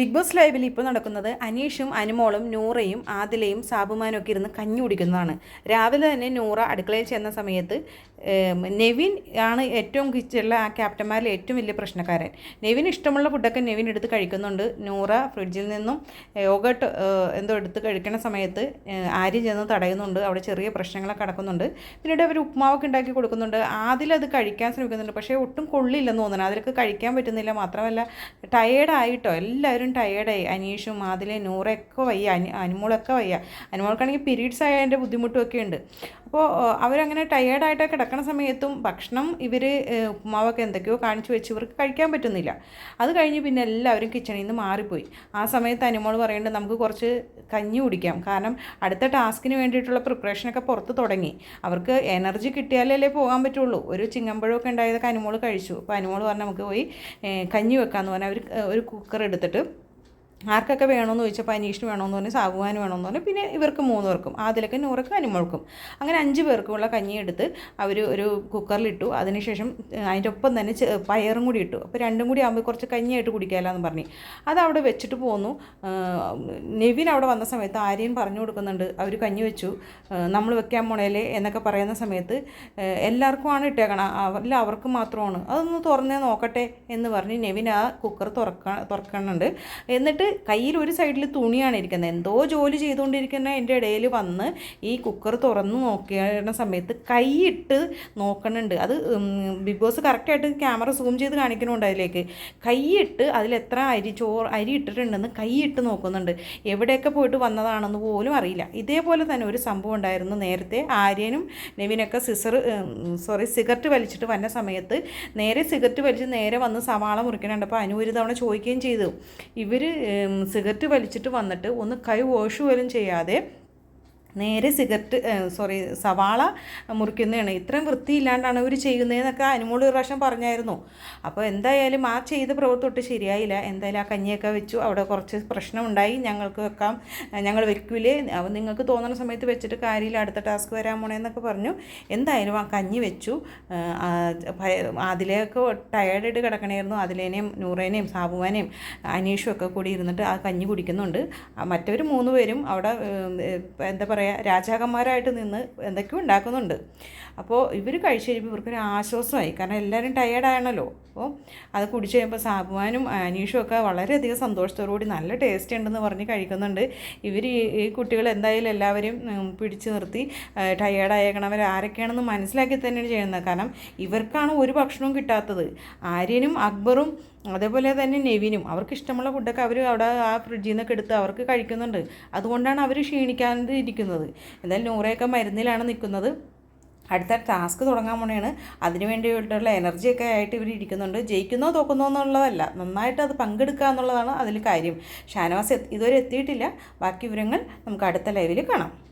Big boss ലൈവിൽ ഇപ്പോൾ നടക്കുന്നത് അനീഷും അനുമോളും നൂറയും ആദിലയും സാബുമാനും ഒക്കെ ഇരുന്ന് കഞ്ഞി കുടിക്കുന്നതാണ്. രാവിലെ തന്നെ നൂറ അടുക്കളയിൽ ചെന്ന സമയത്ത് നെവിൻ ആണ് ഏറ്റവും കിച്ചുള്ള ആ ക്യാപ്റ്റന്മാരിൽ ഏറ്റവും വലിയ പ്രശ്നക്കാരൻ. നെവിൻ ഇഷ്ടമുള്ള ഫുഡൊക്കെ നെവിൻ എടുത്ത് കഴിക്കുന്നുണ്ട്. നൂറ ഫ്രിഡ്ജിൽ നിന്നും യോഗട്ട് എന്തോ എടുത്ത് കഴിക്കുന്ന സമയത്ത് ആര്യ ചെന്ന് തടയുന്നുണ്ട്. അവിടെ ചെറിയ പ്രശ്നങ്ങളൊക്കെ നടക്കുന്നുണ്ട്. പിന്നീട് അവർ ഉപ്മാവൊക്കെ ഉണ്ടാക്കി കൊടുക്കുന്നുണ്ട്. ആദിലത് കഴിക്കാൻ ശ്രമിക്കുന്നുണ്ട്. പക്ഷേ ഒട്ടും കൊള്ളില്ലെന്ന് തോന്നുന്നു. അതിലൊക്കെ കഴിക്കാൻ പറ്റുന്നില്ല. മാത്രമല്ല ടയേർഡായിട്ടോ എല്ലാവരും ടയേർഡായി അനീഷും മാതിലെ നൂറൊക്കെ വയ്യ. അനി അനുമോളൊക്കെ വയ്യ. അനുമോൾക്കാണെങ്കിൽ പീരീഡ്സ് ആയതിന്റെ ബുദ്ധിമുട്ടും ഒക്കെ ഉണ്ട് അപ്പോൾ അവരങ്ങനെ ടയേർഡായിട്ട് കിടക്കുന്ന സമയത്തും ഭക്ഷണം ഇവർ ഉപ്പുമാവൊക്കെ എന്തൊക്കെയോ കാണിച്ചു വെച്ച് ഇവർക്ക് കഴിക്കാൻ പറ്റുന്നില്ല. അത് കഴിഞ്ഞ് പിന്നെ എല്ലാവരും കിച്ചണിൽ നിന്ന് മാറിപ്പോയി. ആ സമയത്ത് അനുമോൾ പറയുന്നുണ്ട് നമുക്ക് കുറച്ച് കഞ്ഞി കുടിക്കാം. കാരണം അടുത്ത ടാസ്കിന് വേണ്ടിയിട്ടുള്ള പ്രിപ്പറേഷനൊക്കെ പുറത്ത് തുടങ്ങി. അവർക്ക് എനർജി കിട്ടിയാലല്ലേ പോകാൻ പറ്റുള്ളൂ. ഒരു ചിങ്ങമ്പഴമൊക്കെ ഉണ്ടായതൊക്കെ അനുമോൾ കഴിച്ചു. അപ്പോൾ അനുമോൾ പറഞ്ഞാൽ നമുക്ക് പോയി കഞ്ഞി വെക്കാമെന്ന് പറഞ്ഞാൽ അവർ ഒരു കുക്കർ എടുത്തിട്ട് ആർക്കൊക്കെ വേണമെന്ന് ചോദിച്ചപ്പോൾ അനീഷിന് വേണമെന്ന് പറഞ്ഞു സാബുവാന് വേണമെന്ന് പറഞ്ഞു പിന്നെ ഇവർക്ക് മൂന്ന് പേർക്കും ആദിലൊക്കെ നൂറക്കും അനുമോൾക്കും. അങ്ങനെ അഞ്ച് പേർക്കുള്ള കഞ്ഞി എടുത്ത് അവർ ഒരു കുക്കറിലിട്ടു. അതിനുശേഷം അതിന്റെ ഒപ്പം തന്നെ പയറും കൂടി ഇട്ടു. അപ്പോൾ രണ്ടും കൂടി ആകുമ്പോൾ കുറച്ച് കഞ്ഞിയായിട്ട് കുടിക്കാമല്ലോ എന്ന് പറഞ്ഞു. അത് അവിടെ വെച്ചിട്ട് പോന്നു. നെവിൻ അവിടെ വന്ന സമയത്ത് ആര്യൻ പറഞ്ഞു കൊടുക്കുന്നുണ്ട്. അവർ കഞ്ഞി വെച്ചു. നമ്മൾ വെക്കാൻ പോണേലേ എന്നൊക്കെ പറയുന്ന സമയത്ത് എല്ലാവർക്കും എല്ലാവർക്കുമാണ് ഇട്ടേക്കണം. അല്ല അവർക്ക് മാത്രമാണ്. അതൊന്ന് തുറന്നേ നോക്കട്ടെ എന്ന് പറഞ്ഞ് നെവിൻ ആ കുക്കർ തുറക്ക തുറക്കണുണ്ട് എന്നിട്ട് കയ്യിൽ ഒരു സൈഡിൽ തുണിയാണ് ഇരിക്കുന്നത്. എന്തോ ജോലി ചെയ്തുകൊണ്ടിരിക്കുന്ന എന്റെ ഇടയിൽ വന്ന് ഈ കുക്കർ തുറന്ന് നോക്കിയ സമയത്ത് കൈയിട്ട് നോക്കണുണ്ട്. അത് ബിഗ് ബോസ് കറക്റ്റായിട്ട് ക്യാമറ സൂം ചെയ്ത് കാണിക്കണുണ്ട് അതിലേക്ക്. കൈയിട്ട് അതിലെത്ര അരി ചോറ് അരി ഇട്ടിട്ടുണ്ടെന്ന് കൈയിട്ട് നോക്കുന്നുണ്ട്. എവിടെയൊക്കെ പോയിട്ട് വന്നതാണെന്ന് പോലും അറിയില്ല. ഇതേപോലെ തന്നെ ഒരു സംഭവം ഉണ്ടായിരുന്നു. നേരത്തെ ആര്യനും നെവിനൊക്കെ സിസർ സോറി സിഗരറ്റ് വലിച്ചിട്ട് വന്ന സമയത്ത് നേരെ സിഗരറ്റ് വലിച്ച് നേരെ വന്ന് സവാള മുറിക്കണുണ്ട്. അപ്പോൾ അനു ഒരു തവണ ചോദിക്കുകയും ചെയ്തു. ഇവർ സിഗരറ്റ് വലിച്ചിട്ട് വന്നിട്ട് ഒന്ന് കൈ വാഷ് പോലും ചെയ്യാതെ നേരെ സിഗരറ്റ് സോറി സവാള മുറിക്കുന്നതാണ്. ഇത്രയും വൃത്തിയില്ലാണ്ടാണ് ഇവർ ചെയ്യുന്നതെന്നൊക്കെ അനുമോൾ ഒരു പ്രാവശ്യം പറഞ്ഞായിരുന്നു. അപ്പോൾ എന്തായാലും ആ ചെയ്ത പ്രവൃത്തി ശരിയായില്ല. എന്തായാലും ആ കഞ്ഞിയൊക്കെ വെച്ചു. അവിടെ കുറച്ച് പ്രശ്നമുണ്ടായി. ഞങ്ങൾക്ക് വെക്കാം. ഞങ്ങൾ വെക്കൂലേ. അപ്പോൾ നിങ്ങൾക്ക് തോന്നുന്ന സമയത്ത് വെച്ചിട്ട് കാര്യമില്ല. അടുത്ത ടാസ്ക് വരാൻ പോണേന്നൊക്കെ പറഞ്ഞു. എന്തായാലും ആ കഞ്ഞി വെച്ചു. അതിലേക്കൊക്കെ ടയേർഡായിട്ട് കിടക്കണമായിരുന്നു അതിലേനെയും നൂറേനെയും സാബുവാനെയും അനീഷും ഒക്കെ കൂടി ഇരുന്നിട്ട് ആ കഞ്ഞി കുടിക്കുന്നുണ്ട്. മറ്റവർ മൂന്ന് പേരും അവിടെ എന്താ പറയുക രാജാക്കന്മാരായിട്ട് നിന്ന് എന്തൊക്കെയോ ഉണ്ടാക്കുന്നുണ്ട്. അപ്പോൾ ഇവർ കഴിച്ച് കഴിയുമ്പോൾ ഇവർക്കൊരു ആശ്വാസമായി. കാരണം എല്ലാവരും ടയേർഡാണല്ലോ അപ്പോൾ അത് കുടിച്ച് കഴിയുമ്പോൾ സാബുവാനും അനീഷും ഒക്കെ വളരെയധികം സന്തോഷത്തോടുകൂടി നല്ല ടേസ്റ്റ് ഉണ്ടെന്ന് പറഞ്ഞ് കഴിക്കുന്നുണ്ട്. ഇവർ ഈ കുട്ടികൾ എന്തായാലും എല്ലാവരും പിടിച്ചു നിർത്തി ടയേർഡായേക്കണവർ ആരൊക്കെയാണെന്ന് മനസ്സിലാക്കി തന്നെയാണ് ചെയ്യുന്നത്. കാരണം ഇവർക്കാണ് ഒരു ഭക്ഷണവും കിട്ടാത്തത്. ആര്യനും അക്ബറും അതേപോലെ തന്നെ നെവിനും അവർക്ക് ഇഷ്ടമുള്ള ഫുഡൊക്കെ അവർ അവിടെ ആ ഫ്രിഡ്ജിൽ നിന്നൊക്കെ എടുത്ത് അവർക്ക് കഴിക്കുന്നുണ്ട്. അതുകൊണ്ടാണ് അവർ ക്ഷീണിക്കാതെ ഇരിക്കുന്നത് എന്തായാലും നൂറയൊക്കെ മരുന്നിലാണ് നിൽക്കുന്നത്. അടുത്ത ടാസ്ക് തുടങ്ങാൻ പോണെയാണ് അതിന് വേണ്ടിയിട്ടുള്ള എനർജിയൊക്കെ ആയിട്ട് ഇവർ ഇരിക്കുന്നുണ്ട്. ജയിക്കുന്നോ തോക്കുന്നോ എന്നുള്ളതല്ല. നന്നായിട്ട് അത് പങ്കെടുക്കുക എന്നുള്ളതാണ് അതിൽ കാര്യം. ഷാനവാസ് ഇതുവരെ എത്തിയിട്ടില്ല. ബാക്കി വിവരങ്ങൾ നമുക്ക് അടുത്ത ലൈവിൽ കാണാം.